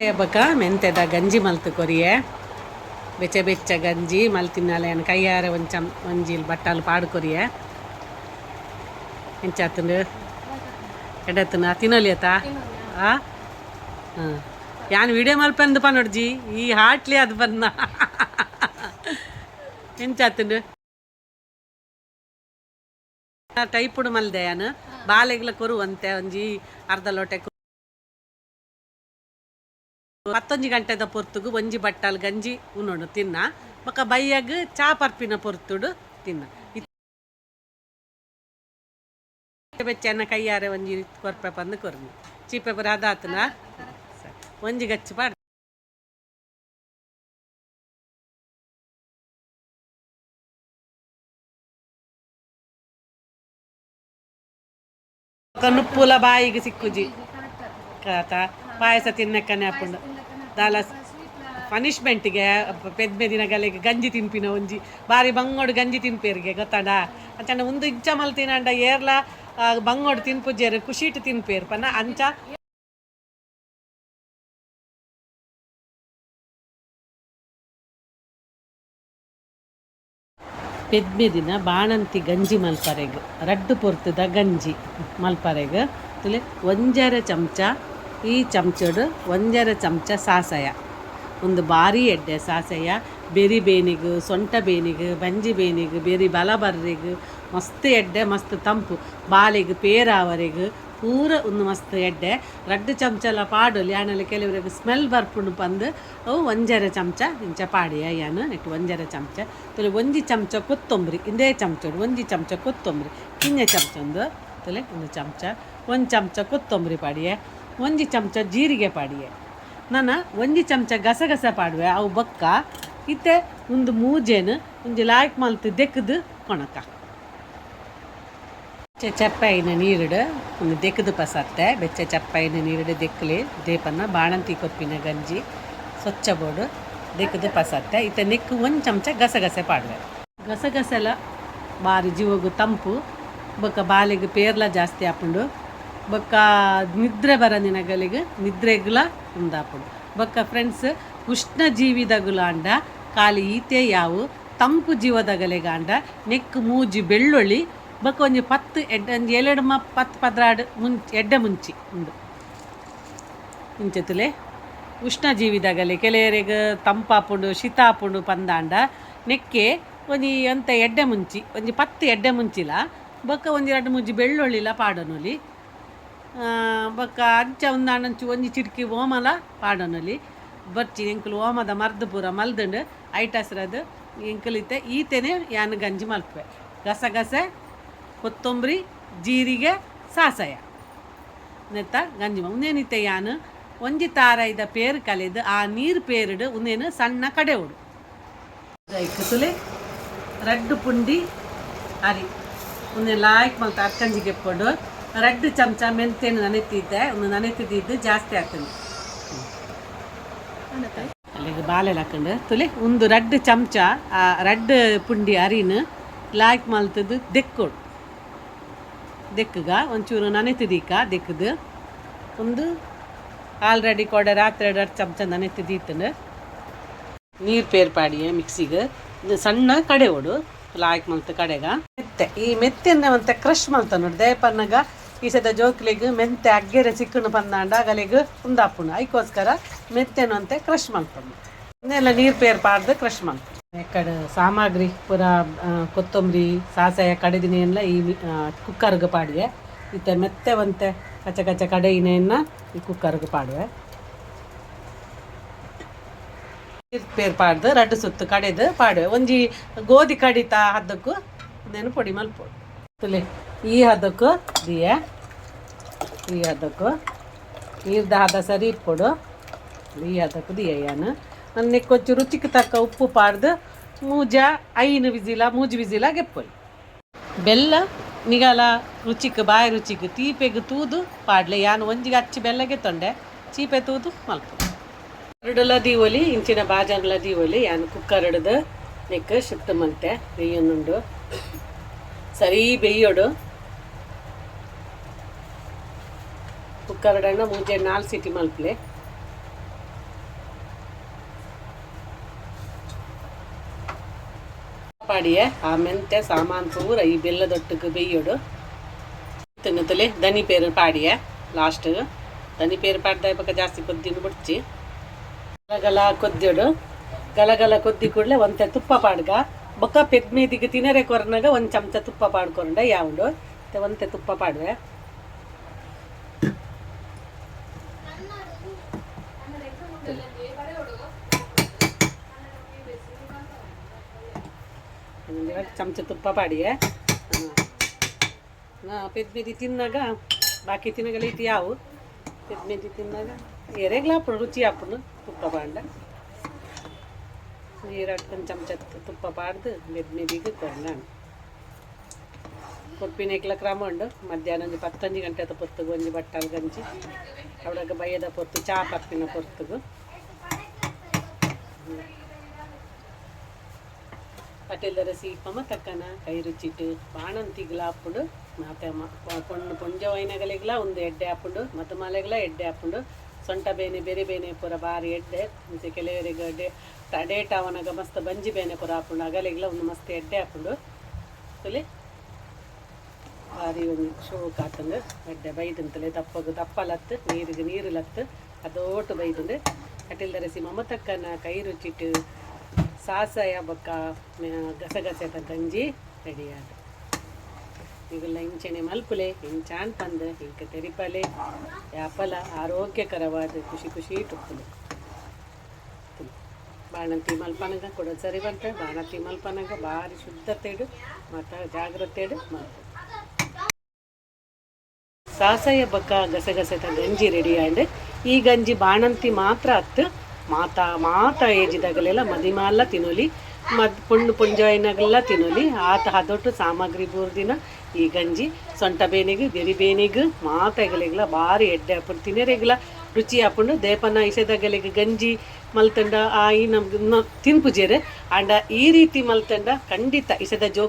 ಬಕ ಮೆಂತೆದ ಗಂಜಿ ಮಲ್ತು ಕೊರಿಯೆ. ಬೆಚ್ಚ ಬೆಚ್ಚ ಗಂಜಿ ಮಲ್ತಿನಾಲೆ ಅನ್ ಕೈಯಾರೆ ಒಂಚ ಒಂಜಿಲ್ ಬಟ್ಟಲು ಪಾಡು ಕೊರಿಯೆ. ಎಂಚಾತುಂಡು ಎಡತನ ತಿನ್ನೋಲಿಯತ ಆ ಹಾಂ. ಯಾನ್ ವಿಡಿಯೋ ಮಲ್ಪಂದು ನೋಡ್ಜಿ? ಈ ಹಾಟ್ಲಿ ಅದು ಬಂದ ಎಂಚಾತುಂಡು ಟೈಪುಡು ಮಲ್ದೆ ಯಾನು? ಬಾಲೆಗ್ಲ ಕೊರುವಂತೆ ಒಂಜಿ ಅರ್ಧ ಲೋಟೆ ಕೊರು. ಪತ್ತೊಂಜಿ ಗಂಟೆದ ಪೊರ್ತುಗು ಒಂಜಿ ಬಟ್ಟಲ್ ಗಂಜಿ ಉನ್ನೋಡು ತಿನ್ನ. ಬೊಕ ಬೈಯಗ್ ಚಾ ಪರ್ಪಿನ ಪೊರ್ತುಡು, ತಿನ್ನ. ಬೆಚ್ಚನ ಕೈಯಾರೆ ಒಂಜಿ ಕೊರ್ಪೆ ಪಂದು ಕೊರ್ಮಿ. ಚೀಪೆ ಬರ ಅದಾತನ ಒಂಜಿ ಗಚ್ಚಿ ಪಾಡ. ನುಪ್ಪುಲ ಬಾಯಿಗೆ ಸಿಕ್ಕುಜಿ. ಕಾತ, ಪಾಯಸ ತಿನ್ನಕ್ಕನೆ ಹಾಕೊಂಡು ದಾಲ ಪನಿಷ್ಮೆಂಟ್ಗೆ ಪೆದ್ಮೆ ದಿನಗಳಿಗೆ ಗಂಜಿ ತಿನ್ಪಿನ ಒಂಜಿ ಬಾರಿ ಬಂಗೋಡು ಗಂಜಿ ತಿನ್ಪೇರಿಗೆ, ಗೊತ್ತಾಂಡ? ಅಂಚಂಡ ಒಂದು ಇಂಚ ಮಲ್ತಿನಂಡ ಏರ್ಲ ಬಂಗೋಡು ತಿನ್ಪುಜೇರು ಖುಷಿಟ್ ತಿನ್ಪೇರು ಪನ ಅಂಚ. ಪೆದ್ಮೆ ದಿನ ಬಾಣಂತಿ ಗಂಜಿ ಮಲ್ಪರೆಗ್, ರಡ್ಡು ಪೊರ್ತದ ಗಂಜಿ ಮಲ್ಪರೆಗ್, ತುಲೆ, ಒಂಜರ ಚಮಚ ಈ ಚಮಚಡು ಒಂಜರ ಚಮಚ ಸಾಸಯ. ಒಂದು ಬಾರಿ ಎಡ್ಡೆ ಸಾಸಯ. ಬೆರಿ ಬೇನಿಗು, ಸೊಂಟ ಬೇನಿಗು, ಬಂಜಿ ಬೇನಿಗು, ಬೆರಿ ಬಲ ಬರ್ರಿಗು ಮಸ್ತ್ ಎಡ್ಡೆ, ಮಸ್ತ್ ತಂಪು. ಬಾಲೆಗ್, ಪೇರಾವರೆಗ್, ಪೂರ ಒಂದು ಮಸ್ತ್ ಎಡ್ಡೆ. ರಡ್ಡು ಚಮಚಲ ಪಾಡೊಲಿ, ಆನಲ ಕೆಲವರಿಗೆ ಸ್ಮೆಲ್ ಬರ್ಪುಂಡು ಬಂದು ಅವು ಒಂಜರ ಚಮಚ ಇಂಚ ಪಾಡಿಯ ಯಾನು ನೆಟ್ಟು ಒಂಜರ ಚಮಚ. ತೊಲೆ ಒಂಜಿ ಚಮಚ ಕೊತ್ತಂಬರಿ, ಇಂದೇ ಚಮಚಡು, ಒಂಜಿ ಚಮಚ ಕೊತ್ತಂಬರಿ. ಕಿಂಜ ಚಮಚ ಒಂದು, ತೊಲೆ ಒಂದು ಚಮಚ. ಒಂದು ಚಮಚ ಕೊತ್ತಂಬರಿ ಪಾಡಿಯೆ. ಒಂಜಿ ಚಮಚ ಜೀರಿಗೆ ಪಾಡಿಯೆ. ನಾನು ಒಂಜಿ ಚಮಚ ಗಸಗಸ ಪಾಡುವೆ, ಅವು ಬೊಕ್ಕ. ಇತ್ತೆ ಒಂದು ಮೂಜೇನು ಒಂಜಿ ಲಾಯ್ಕ್ ಮಲ್ತು ದೆಕ್ಕದು ಕೊಣಕ. ಬೆಚ್ಚ ಚಪ್ಪಾಯಿನ ನೀರುಡು, ಒಂದು ದೆಕ್ಕದು ಪಸತ್ತೆ. ಬೆಚ್ಚ ಚಪ್ಪಾಯಿನ ನೀರುಡು ದೆಕ್ಕಲಿ ದೇಪನ್ನ ಬಾಣಂತಿ ಕೊಪ್ಪಿನ ಗಂಜಿ, ಸ್ವಚ್ಛ ಬೋಡು, ದೆಕ್ಕದು ಪಸತ್ತೆ. ಇತ್ತೆ ನೆಕ್ಕು ಒಂದು ಚಮಚ ಗಸಗಸೆ ಪಾಡುವೆ. ಗಸಗಸೆಲ ಬಾರಿ ಜೀವಗು ತಂಪು, ಬೊಕ್ಕ ಬಾಲಿಗೆ ಪೇರ್ಲ ಜಾಸ್ತಿ ಹಾಪುಂಡು ಬೊಕ್ಕ ನಿದ್ರೆ ಬರ ನಿನಗಲಿಗೆ ನಿದ್ರೆಗ್ಲ ಉಂದಾಪುಂಡು. ಬೊಕ್ಕ ಫ್ರೆಂಡ್ಸ್, ಉಷ್ಣ ಜೀವಿದಗುಲ ಅಂಡ ಖಾಲಿ ಈತೆ ಯಾವು, ತಂಪು ಜೀವದಗಲೆಗಾಂಡ ನೆಕ್ ಮೂಜಿ ಬೆಳ್ಳುಳ್ಳಿ ಬೊಕ್ಕ ಒಂಜಿ ಪತ್ತು ಎಡ್ಡೆ ಒಂಜಿ ಎಲೆಡು ಮ ಪತ್ತು ಪದ್ರಾಡು ಮುಂಚೆ ಎಡ್ಡೆ ಮುಂಚಿ ಉಂಡು. ಇಂಚತುಲೆ, ಉಷ್ಣ ಜೀವಿದಗಲೆ ಕೆಲವರಿಗೆ ತಂಪಾಪುಂಡು ಶೀತ ಆಪುಂಡು ಪಂದಾಂಡ ನೆಕ್ಕೆ ಒಂಜಿ ಎಂತ ಎಡ್ಡೆ ಮುಂಚಿ, ಒಂಜಿ ಪತ್ತು ಎಡ್ಡೆ ಮುಂಚಿಲ, ಬೊಕ್ಕ ಒಂಜಿ ಎರಡು ಮುಜ್ಜಿ ಬೆಳ್ಳುಳ್ಳಿಲ ಪಾಡನೊಲಿ ಬೊಕ್ಕ ಅಂಚ ಒಂದಾಂಡಂಚು ಒಂಜಿ ಚಿಟಕಿ ಓಮಲ ಪಾಡೋನಲ್ಲಿ. ಬರ್ಚಿ ಎಂಕುಲು ಓಮದ ಮರ್ದು ಪೂರ ಮಲ್ದುಂಡು ಐಟಸ್ರದು ಎಂಕುಲಿತ್ತೆ. ಈತೆನೆ ಯಾನ್ ಗಂಜಿ ಮಲ್ಪೆ ಗಸಗಸೆ ಕೊತ್ತಂಬರಿ, ಜೀರಿಗೆ, ಸಾಸಯ. ನೆತ್ತ ಗಂಜಿ ಉಂದೇನಿತ್ತೆ ಯಾನು? ಒಂಜಿ ತಾರೈದ ಪೇರು ಕಲೆದು, ಆ ನೀರು ಪೇರಿಡು ಉಂದೇನು ಸಣ್ಣ ಕಡೆ ಉಡು ಕುಸುಲೆ, ರಡ್ಡು ಪುಂಡಿ, ಅರಿ. ಉಂದೆ ಲಾಯ್ಕ್ ಮಲ್ತ ಅರ್ಕಂಜಿಗೆ ಕೊಡು ರಡ್ಡು ಚಮಚ ಮೆಂತೆನು ನೆನೆತಿದ್ದೆ. ಒಂದು ನೆನೆತಿದ್ದು ಜಾಸ್ತಿ ಆಗ್ತದೆ. ಅಲ್ಲಿಗೆ ಬಾಲೆಲ್ಲ ಹಾಕೊಂಡು ತುಲಿ, ಒಂದು ರೆಡ್ ಚಮಚ, ಆ ರೆಡ್ ಪುಂಡಿ ಅರಿನ ಲಾಯ್ಕ್ ಮಲ್ತದ್ದು ದೆಕ್ಕೊಡು ದೆಕ್ಕಗ ಒಂಚೂರು ನನೆತ್ತಿದೀಕ ದೆಕ್ಕದು. ಒಂದು ಆಲ್ರೆಡಿ ಕೊಡ ರಾತ್ರಿ ಎರಡು ಚಮಚ ನನೆತಿದ್ದೀತಂದು ನೀರು ಪೇರ್ ಪಾಡಿಯೆ ಮಿಕ್ಸಿಗೆ. ಸಣ್ಣ ಕಡೆ ಓಡು, ಲಾಯ್ಕ್ ಮಲ್ತ ಕಡೆಗ. ಮೆತ್ತೆ, ಈ ಮೆತ್ತೆನ ಮತ್ತೆ ಕ್ರಶ್ ಮಲ್ತ ನೋಡಿ ದಯಪನ್ನಗ ಈ ಸದ ಜೋಕ್ಲಿಗೆ ಮೆಂತೆ ಅಗ್ಗೆರೆ ಸಿಕ್ಕಣು ಪಂದಾಂಡ ಅಗಲಿಗೆ ಉಂದಾಪುಣ ಐಕೋಸ್ಕರ ಮೆಂತೆನು ಅಂತೆ ಕ್ರಶ್ ಮಲ್ಪನು ಇನ್ನೆಲ್ಲ ನೀರು ಪೇರ್ ಪಾಡ್ದು ಕ್ರಶ್ ಮಲ್ಪ ಕಡೆ ಸಾಮಗ್ರಿ, ಪುರ ಕೊತ್ತಂಬರಿ ಸಾಸಯ ಕಡೆದಿನ ಎಲ್ಲ ಈ ಕುಕ್ಕರ್ಗೆ ಪಾಡಿವೆ. ಇತ್ತೆ ಮೆತ್ತೆ ಒಂತೆ ಕಚ್ಚ ಕಚ್ಚ ಕಡೆಯಿನೆಯನ್ನ ಈ ಕುಕ್ಕರ್ಗೆ ಪಾಡುವೆ. ಪೇರ್ ಪಾಡ್ದು ರಡ್ಡು ಸುತ್ತು ಕಡೆದು ಪಾಡುವೆ. ಒಂಜಿ ಗೋಧಿ ಕಡಿತ ಹದ್ದಕ್ಕೂ ಅದೇನು ಪೊಡಿ ಮಲ್ಪೋಡು ಈ ಹದಕ್ಕೂ ದಿಯೆ. ಈ ಅದಕ್ಕೂ. ನೀರ್ದ ಹದ ಸರಿ ಇಟ್ಕೊಡು. ಈ ಅದಕ್ಕೂ ದಿಯೆ ಯಾನು ನನ್ನ ಕೊಚ್ಚು ರುಚಿಗೆ ತಕ್ಕ ಉಪ್ಪು ಪಾಡ್ದು ಮೂಜ, ಐನ ಬಿಸಿಲ ಮೂಜು ಬಿಸಿಲ ಗೆಪ್ಪೊಲಿ ಬೆಲ್ಲ, ನಿಗಲ ರುಚಿಗೆ, ಬಾಯಿ ರುಚಿಗೆ ತೀಪೆಗೆ ತೂದು ಪಾಡ್ಲೆ. ಯಾನು ಒಂಜಿಗೆ ಅಚ್ಚಿ ಬೆಲ್ಲಗೆ ತೊಂಡೆ. ಚೀಪೆ ತೂದು ಮಲ್ಪ. ಎರಡುಲ ದೀವಲಿ ಇಂಚಿನ ಬಾಜಂಗ್ಲ ದೀವಲಿ ಯಾನು ಕುಕ್ಕರ್ ಹಿಡ್ದು ನೆಕ್ ಶಿಫ್ಟ್ ಮಂತೆ ಬೇಯನುಂಡು ಸರಿ ಬೇಯೋಡು ಕುಕ್ಕರ್ಡನ್ನು ಮುಂಜೆ ನಾಲ್ ಸಿಟಿ ಮಲ್ಪಲೆ ಪಾಡಿಯ ಆ ಮೆಂತೆ ಸಾಮಾನ್, ಪೂರ, ಈ ಬೆಲ್ಲದೊಟ್ಟಿಗೆ ಬೇಯೋಡು. ತಿನ್ನುತ್ತಲೇ ದನಿ ಪೇರು ಪಾಡಿಯ ಲಾಸ್ಟ್ ದನಿ ಪೇರು ಪಾಡ್ದ ಜಾಸ್ತಿ ಕೊದ್ದಿನ ಬಿಡ್ಚಿ. ಗಲಗಲ ಕೊದ್ದಿಡು. ಗಲಗಲ ಕೊದ್ದಿ ಕೂಡಲೇ ಒಂತೆ ತುಪ್ಪ ಪಾಡ್ಗ. ಬೊಕ್ಕ ಪೆದ್ಮೇದಿಗೆ ತಿನ್ನರೆ ಕೊರನಾಗ ಒಂದು ಚಮಚ ತುಪ್ಪ ಪಾಡ್ಕೊಂಡೆ ಯಾವುದು ಒಂತೆ ತುಪ್ಪ ಪಾಡ್ವೆ. ಚಮಚ ತುಪ್ಪ ಪಾಡಿಯೆ ನಾ ಪೆದ್ಮೇದಿ ತಿನ್ನಾಗ ಬಾಕಿ ತಿನ್ನಗಲ ಇಟ್ಟು ಯಾವು? ಪೆದ್ಮೇದಿ ತಿನ್ನಾಗ ಎರೆಗ್ಲ ಹಾಪುಡು ರುಚಿ ಹಾಪುಡು ತುಪ್ಪ ಪಾಂಡ ನೀರು ಹಾಕೊಂಡು ಚಮಚ ತುಪ್ಪ ಪಾಡ್ದು ಮೆದ್ಮೆದಿಗೆ ಕೊಂಡ ಕೊಪ್ಪಿನ ಎಕ್ಲ ಕ್ರಮಂಡು ಮಧ್ಯಾಹ್ನ ಒಂದು ಪತ್ತೊಂದು ಗಂಟೆ ಪೊತ್ತುಗು, ಒಂದು ಬಟ್ಟಲು ಗಂಜಿ. ಅವಳಾಗ ಬಯ್ಯದ ಪೊತ್ತು, ಚಾ ಪಪ್ಪಿನ ಪೊತ್ತುಗು. ಪಟೇಲರ పమ ತಕ್ಕನ ಕೈ ರುಚಿಟ್ಟು అప్పుడు ಪೊಂಜ ವೈನಗಳಿಗ್ಲ ಒಂದು ಎಡ್ಡೆ ಹಾಪುಂಡು ಮತ್ತು ಮಲೆಗ್ಲ ಎಡ್ಡೆ ಹಾಪುಂಡು ಸೊಂಟ ಬೇನೆ, ಬೇರೆ ಬೇನೆ ಪುರ ಬಾರಿ ಎಡ್ಡೆ, ಮತ್ತೆ ಕೆಲವರಿಗೆ ಡೆ ಡೇಟ್ ಅವನಾಗ ಮಸ್ತ್ ಬಂಜಿ ಬೇನೆ ಪುರ ಹಾಪುಂಡು ಅಗಲಿಗ್ಲ ಒಂದು ಮಸ್ತ್ ಎಡ್ಡೆ ಹಾಪುಂಡು ತುಲಿ ಬಾರಿ ಒಂದು ಶೋ ಕಾತಂದು ಎಡ್ಡೆ ಬೈದಂತಲೆ ದಪ್ಪ ಲತ್ತು, ನೀರಿಗೆ ನೀರು ಲತ್ತು, ಅದೋಟು ಬೈದಂದು ಕಟಿಲ್ದ ಸಿ ಮಮತಕ್ಕನ ಕೈ ರುಚಿಟ್ಟು ಸಾಸಯ ಬೊಕ್ಕ ಗಸಗಸೆದ ಗಂಜಿ ರೆಡಿಯಾದ ಇವೆಲ್ಲ ಇಂಚೆನೆ ಮಲ್ಪುಲೆ ಇಂಚಾನ್ ಪಂದ ಇಂಕ ತೆರಿಪಲೆ. ಯಾಪಲ ಆರೋಗ್ಯಕರವಾದ, ಖುಷಿ ಖುಷಿ ತುಪ್ಪಲೆ ಬಾಣಂತಿ ಮಲ್ಪನಗ ಕೊಡ ಸರಿ ಬಂತ. ಬಾಣಂತಿ ಮಲ್ಪನಗ ಭಾರಿ ಶುದ್ಧತೆಡು ಮತ್ತು ಜಾಗ್ರತೆಡು ಮಲ್ಪು. ಸಾಸಯ ಬಕ್ಕ ಗಸಗಸೆದ ಗಂಜಿ ರೆಡಿ ಆಯ್ತು ಈ ಗಂಜಿ ಬಾಣಂತಿ ಮಾತ್ರ ಹತ್ತು ಮಾತ ಮಾತ ಏಜಿದಾಗಲೆಲ್ಲ ಮದಿಮಾಲ ತಿನ್ನೋಲಿ ಮದ್ ಪುಣ್ಣು ಪುಂಜಾಯಿನಾಗೆಲ್ಲ ತಿನ್ನೋಲಿ ಆತ ಹದೊಟ್ಟು ಸಾಮಗ್ರಿ ಬೂರ್ದಿನ, ಈ ಗಂಜಿ, ಸೊಂಟ ಬೇನೆಗ್ ಬೆರಿ ಬೇನಿಗ್, ಮಾತ ಎಗಲೆಗ್ಲ, ಭಾರಿ ಎಡ್ಡೆ ಹಾಪುಂಡು ತಿನ್ನರೆಗ್ಲ ರುಚಿ ಹಾಪುಂಡು, ದೇಪನ ಇಸೆದಗಲಿಗೆ ಗಂಜಿ, ಮಲ್ತಂಡ, ಆಯಿ ನಮ್ಗೆ ತಿನ್ಪುಜೇರೆ ಆಂಡ ಈ ರೀತಿ ಮಲ್ತಂಡ ಖಂಡಿತ ಇಸೆದ ಜೋ